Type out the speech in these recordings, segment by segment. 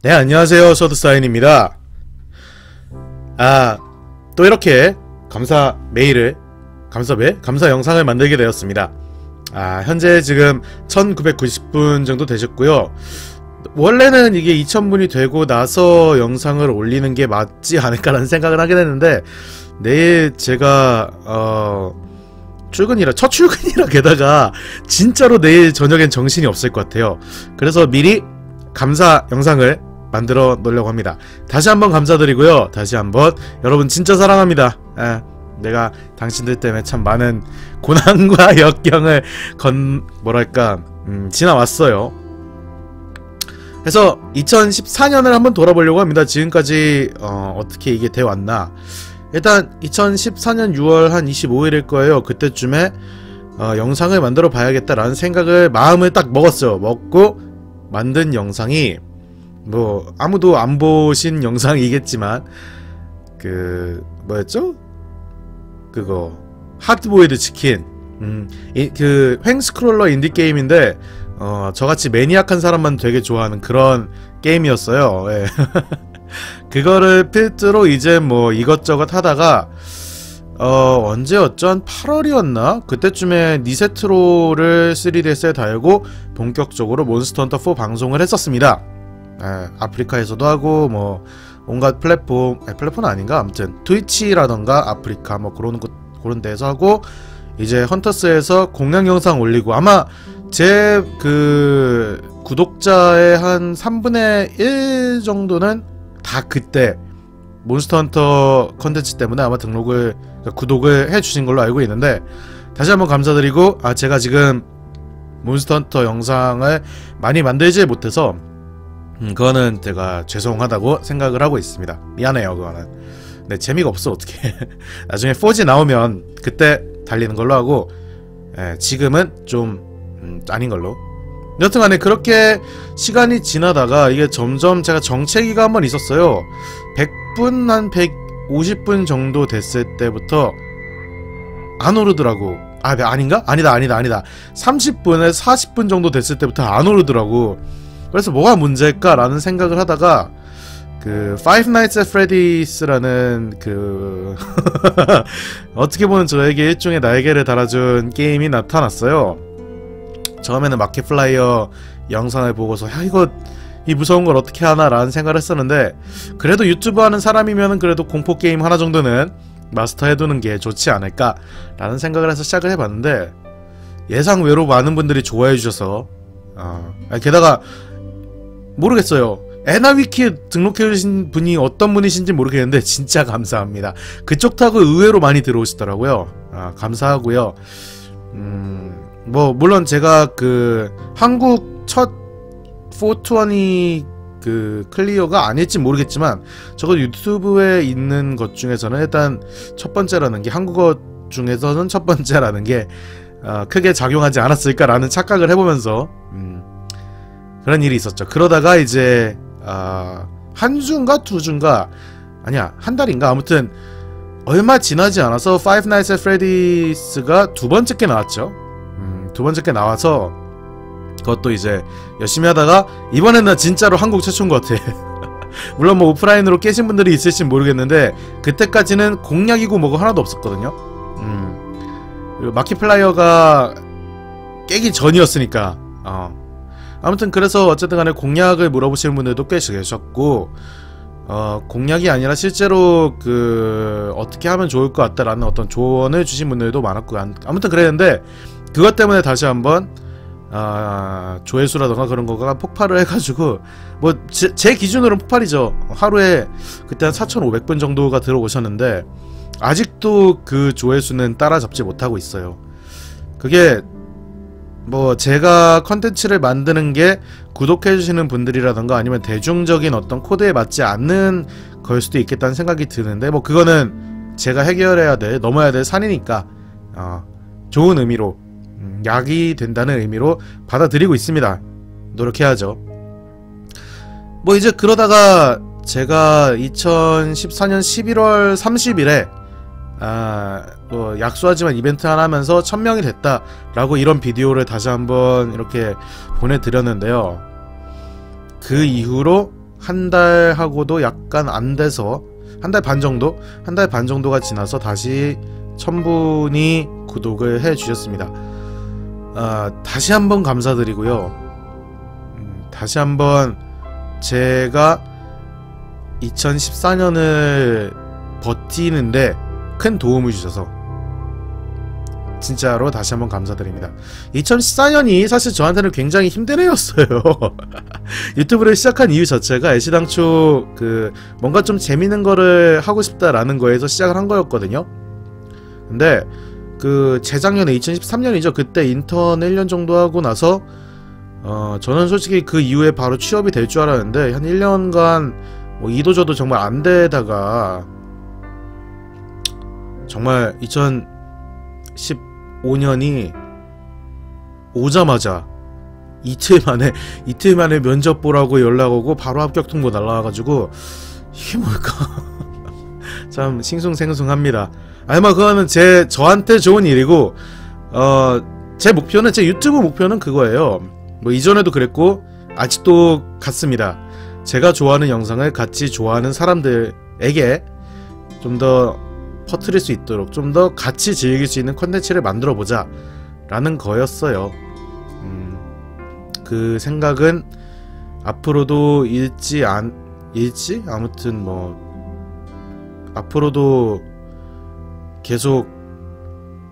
네, 안녕하세요. 서드사인입니다. 아, 또 이렇게 감사 메일을, 감사배? 감사 영상을 만들게 되었습니다. 아, 현재 지금 1990분 정도 되셨고요. 원래는 이게 2000분이 되고 나서 영상을 올리는 게 맞지 않을까라는 생각을 하게 됐는데, 내일 제가, 어, 출근이라, 첫 출근이라 게다가, 진짜로 내일 저녁엔 정신이 없을 것 같아요. 그래서 미리 감사 영상을 만들어 놓으려고 합니다. 다시 한번 감사드리고요. 다시 한번 여러분 진짜 사랑합니다. 에, 내가 당신들 때문에 참 많은 고난과 역경을 건 뭐랄까 음, 지나왔어요. 그래서 2014년을 한번 돌아보려고 합니다. 지금까지 어, 떻게 이게 돼 왔나? 일단 2014년 6월 한 25일일 거예요. 그때쯤에 어, 영상을 만들어 봐야겠다라는 생각을 마음을 딱 먹었어요. 먹고 만든 영상이 뭐 아무도 안 보신 영상이겠지만 그 뭐였죠? 그거 하드보이드 치킨 음그 횡스크롤러 인디 게임인데 어 저같이 매니악한 사람만 되게 좋아하는 그런 게임이었어요. 예. 그거를 필두로 이제 뭐 이것저것 하다가 어 언제였죠? 한 8월이었나? 그때쯤에 니세트로를 3DS에 달고 본격적으로 몬스터 헌터 4 방송을 했었습니다. 에, 아프리카에서도 하고 뭐 온갖 플랫폼 에, 플랫폼 아닌가? 아무튼 트위치라던가 아프리카 뭐 그런 곳 그런 데서 하고 이제 헌터스에서 공략 영상 올리고 아마 제 그 구독자의 한 3분의 1 정도는 다 그때 몬스터 헌터 컨텐츠 때문에 아마 등록을 그러니까 구독을 해주신 걸로 알고 있는데 다시 한번 감사드리고 아 제가 지금 몬스터 헌터 영상을 많이 만들지 못해서 음, 그거는 제가 죄송하다고 생각을 하고 있습니다. 미안해요, 그거는. 네, 재미가 없어, 어떻게. 나중에 4G 나오면 그때 달리는 걸로 하고, 예, 지금은 좀, 음, 아닌 걸로. 여튼 간에 그렇게 시간이 지나다가 이게 점점 제가 정체기가 한 번 있었어요. 100분, 한 150분 정도 됐을 때부터 안 오르더라고. 아, 네, 아닌가? 아니다, 아니다, 아니다. 30분에 40분 정도 됐을 때부터 안 오르더라고. 그래서 뭐가 문제일까라는 생각을 하다가 그 Five Nights at Freddy's라는 그 어떻게 보면 저에게 일종의 날개를 달아준 게임이 나타났어요. 처음에는 마켓 플라이어 영상을 보고서 야 이거 이 무서운 걸 어떻게 하나라는 생각을 했었는데 그래도 유튜브 하는 사람이면 그래도 공포 게임 하나 정도는 마스터해두는 게 좋지 않을까라는 생각을 해서 시작을 해봤는데 예상 외로 많은 분들이 좋아해 주셔서 어, 게다가 모르겠어요. 에나위키에 등록해주신 분이 어떤 분이신지 모르겠는데 진짜 감사합니다. 그쪽 타고 의외로 많이 들어오시더라고요. 아, 감사하고요. 음, 뭐 물론 제가 그 한국 첫 포트원이 그 클리어가 아닐지 모르겠지만 저거 유튜브에 있는 것 중에서는 일단 첫 번째라는 게 한국어 중에서는 첫 번째라는 게 어, 크게 작용하지 않았을까라는 착각을 해보면서 음, 그런 일이 있었죠. 그러다가 이제 아, 한 주인가 두 주인가 아니야 한 달인가 아무튼 얼마 지나지 않아서 Five Nights at Freddy's가 두 번째 게 나왔죠. 음, 두 번째 게 나와서 그것도 이제 열심히 하다가 이번엔 나 진짜로 한국 최초인 것 같아. 물론 뭐 오프라인으로 깨신 분들이 있을지 모르겠는데 그때까지는 공략이고 뭐고 하나도 없었거든요. 음. 마키플라이어가 깨기 전이었으니까 어. 아무튼 그래서 어쨌든 간에 공약을 물어보시는 분들도 꽤 계셨고 어, 공약이 아니라 실제로 그 어떻게 하면 좋을 것 같다라는 어떤 조언을 주신 분들도 많았고 아무튼 그랬는데 그것 때문에 다시 한번 아, 조회수라던가 그런 거가 폭발을 해가지고 뭐 제 기준으로는 폭발이죠. 하루에 그때 한 4,500분 정도가 들어오셨는데 아직도 그 조회수는 따라잡지 못하고 있어요. 그게 뭐 제가 컨텐츠를 만드는 게 구독해주시는 분들이라던가 아니면 대중적인 어떤 코드에 맞지 않는 걸 수도 있겠다는 생각이 드는데 뭐 그거는 제가 해결해야 돼 넘어야 될 산이니까 어, 좋은 의미로 음, 약이 된다는 의미로 받아들이고 있습니다. 노력해야죠. 뭐 이제 그러다가 제가 2014년 11월 30일에 아, 뭐 약소하지만 이벤트 하나 하면서 1000명이 됐다 라고 이런 비디오를 다시 한번 이렇게 보내드렸는데요. 그 이후로 한 달하고도 약간 안 돼서 한 달 반 정도 한 달 반 정도가 지나서 다시 천분이 구독을 해 주셨습니다. 아, 다시 한번 감사드리고요. 음, 다시 한번 제가 2014년을 버티는데 큰 도움을 주셔서 진짜로 다시 한번 감사드립니다. 2014년이 사실 저한테는 굉장히 힘든 해였어요. 유튜브를 시작한 이유 자체가 애시당초 그 뭔가 좀 재밌는 거를 하고 싶다라는 거에서 시작을 한 거였거든요. 근데 그 재작년에 2013년이죠. 그때 인턴 1년 정도 하고 나서 어 저는 솔직히 그 이후에 바로 취업이 될 줄 알았는데 한 1년간 뭐 이도저도 정말 안 되다가 정말 2015년이 오자마자 이틀 만에 이틀 만에 면접 보라고 연락 오고 바로 합격 통보 날라와가지고 이게 뭘까 참 싱숭생숭합니다. 아마 그거는 제 저한테 좋은 일이고 어 제 목표는 제 유튜브 목표는 그거예요. 뭐 이전에도 그랬고 아직도 같습니다. 제가 좋아하는 영상을 같이 좋아하는 사람들에게 좀더 퍼뜨릴 수 있도록 좀 더 같이 즐길 수 있는 컨텐츠를 만들어 보자 라는 거였어요. 음, 그 생각은 앞으로도 잃지 안 잃지 아무튼 뭐 앞으로도 계속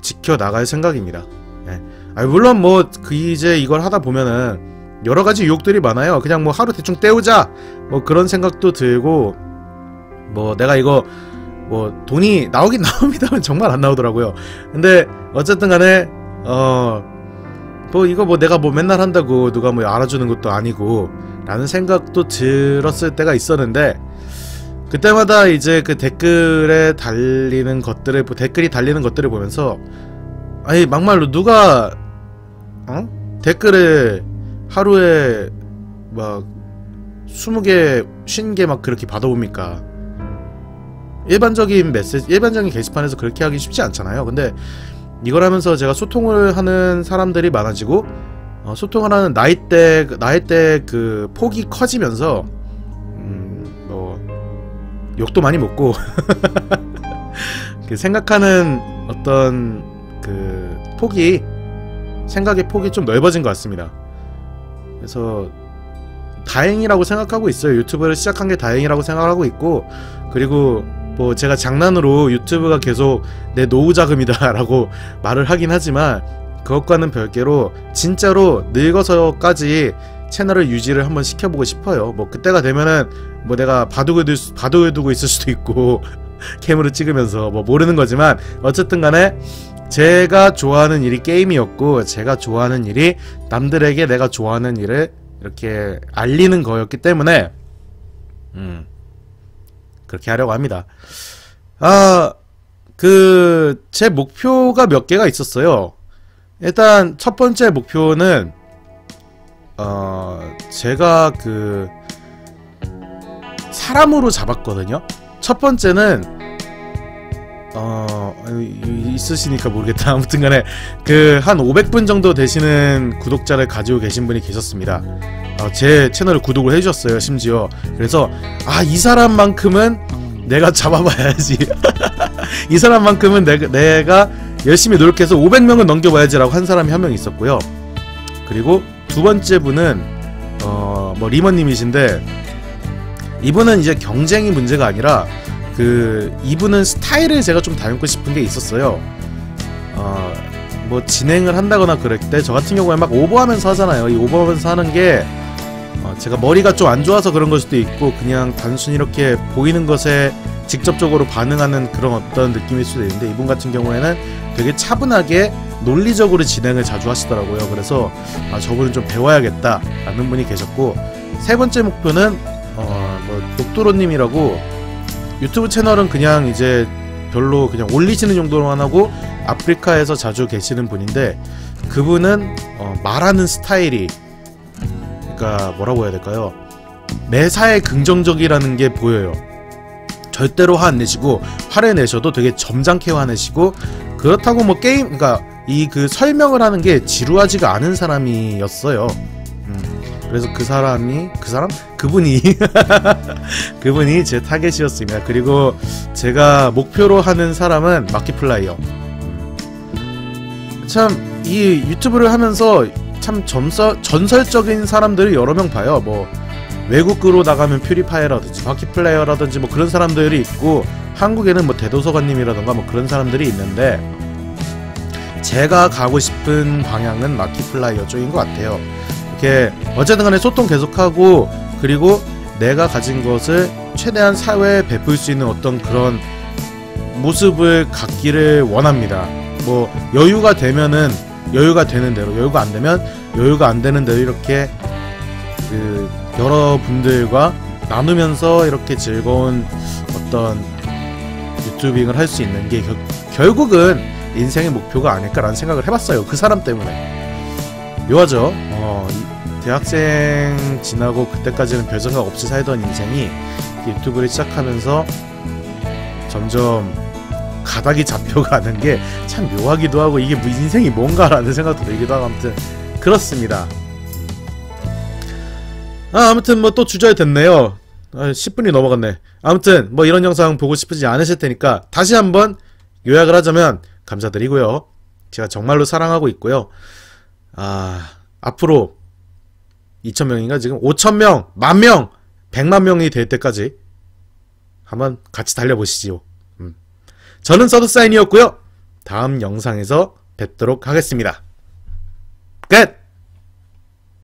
지켜 나갈 생각입니다. 예. 아 물론 뭐 그 이제 이걸 하다 보면은 여러 가지 유혹들이 많아요. 그냥 뭐 하루 대충 때우자 뭐 그런 생각도 들고 뭐 내가 이거 뭐 돈이 나오긴 나옵니다만 정말 안 나오더라고요. 근데 어쨌든 간에 어 뭐 이거 뭐 내가 뭐 맨날 한다고 누가 뭐 알아주는 것도 아니고 라는 생각도 들었을 때가 있었는데 그때마다 이제 그 댓글에 달리는 것들을 댓글이 달리는 것들을 보면서 아니 막말로 누가 어 댓글에 하루에 막 20개, 50개 막 그렇게 받아봅니까? 일반적인 메시지, 일반적인 게시판에서 그렇게 하기 쉽지 않잖아요. 근데 이걸 하면서 제가 소통을 하는 사람들이 많아지고 어, 소통을 하는 나이대 나이대 그 폭이 커지면서 음, 뭐 욕도 많이 먹고 그 생각하는 어떤 그 폭이 생각의 폭이 좀 넓어진 것 같습니다. 그래서 다행이라고 생각하고 있어요. 유튜브를 시작한 게 다행이라고 생각하고 있고 그리고 뭐 제가 장난으로 유튜브가 계속 내 노후 자금이다 라고 말을 하긴 하지만 그것과는 별개로 진짜로 늙어서까지 채널을 유지를 한번 시켜보고 싶어요. 뭐 그때가 되면은 뭐 내가 바둑을 두, 바둑을 두고 있을 수도 있고 캠으로 찍으면서 뭐 모르는 거지만 어쨌든 간에 제가 좋아하는 일이 게임이었고 제가 좋아하는 일이 남들에게 내가 좋아하는 일을 이렇게 알리는 거였기 때문에 음 그렇게 하려고 합니다. 아, 그, 제 목표가 몇 개가 있었어요. 일단, 첫 번째 목표는, 어, 제가 그, 사람으로 잡았거든요. 첫 번째는, 어, 있으시니까 모르겠다. 아무튼 간에, 그, 한 500분 정도 되시는 구독자를 가지고 계신 분이 계셨습니다. 어, 제 채널을 구독을 해주셨어요, 심지어. 그래서, 아, 이 사람만큼은 내가 잡아봐야지. 이 사람만큼은 내가, 내가 열심히 노력해서 500명을 넘겨봐야지 라고 한 사람이 한 명 있었고요. 그리고 두 번째 분은, 어, 뭐, 리머님이신데, 이분은 이제 경쟁이 문제가 아니라, 그, 이분은 스타일을 제가 좀 닮고 싶은 게 있었어요. 어, 뭐, 진행을 한다거나 그럴 때, 저 같은 경우에 막 오버하면서 하잖아요. 이 오버하면서 하는 게, 어, 제가 머리가 좀 안 좋아서 그런 걸 수도 있고 그냥 단순히 이렇게 보이는 것에 직접적으로 반응하는 그런 어떤 느낌일 수도 있는데 이분 같은 경우에는 되게 차분하게 논리적으로 진행을 자주 하시더라고요. 그래서 아 저분은 좀 배워야겠다라는 분이 계셨고 세 번째 목표는 어뭐 녹도로님이라고 유튜브 채널은 그냥 이제 별로 그냥 올리시는 정도로만 하고 아프리카에서 자주 계시는 분인데 그분은 어 말하는 스타일이 그러니까 뭐라고 해야 될까요? 매사에 긍정적이라는 게 보여요. 절대로 화 안 내시고 화를 내셔도 되게 점잖게 화내시고 그렇다고 뭐 게임 그러니까 이 그 설명을 하는 게 지루하지가 않은 사람이었어요. 음, 그래서 그 사람이 그 사람 그분이 그분이 제 타겟이었습니다. 그리고 제가 목표로 하는 사람은 마키플라이어. 참 이 유튜브를 하면서 참 점서, 전설적인 사람들을 여러 명 봐요. 뭐 외국으로 나가면 퓨리파이어라든지 바퀴플레이어라든지 뭐 그런 사람들이 있고 한국에는 뭐 대도서관님이라던가 뭐 그런 사람들이 있는데 제가 가고 싶은 방향은 마키플라이어 쪽인 것 같아요. 이렇게 어쨌든 간에 소통 계속하고 그리고 내가 가진 것을 최대한 사회에 베풀 수 있는 어떤 그런 모습을 갖기를 원합니다. 뭐 여유가 되면은 여유가 되는 대로 여유가 안 되면 여유가 안 되는 대로 이렇게 그 여러분들과 나누면서 이렇게 즐거운 어떤 유튜빙을 할 수 있는 게 겨, 결국은 인생의 목표가 아닐까라는 생각을 해봤어요. 그 사람 때문에. 묘하죠. 어, 대학생 지나고 그때까지는 별 생각 없이 살던 인생이 유튜브를 시작하면서 점점 가닥이 잡혀가는 게 참 묘하기도 하고 이게 뭐 인생이 뭔가라는 생각도 들기도 하고 아무튼 그렇습니다. 아 아무튼 뭐 또 주저해 됐네요. 아, 10분이 넘어갔네. 아무튼 뭐 이런 영상 보고 싶으지 않으실 테니까 다시 한번 요약을 하자면 감사드리고요. 제가 정말로 사랑하고 있고요. 아 앞으로 2,000명인가 지금 5,000명, 만명, 100만 명이 될 때까지 한번 같이 달려보시지요. 음. 저는 서드사인이었고요. 다음 영상에서 뵙도록 하겠습니다. 끝!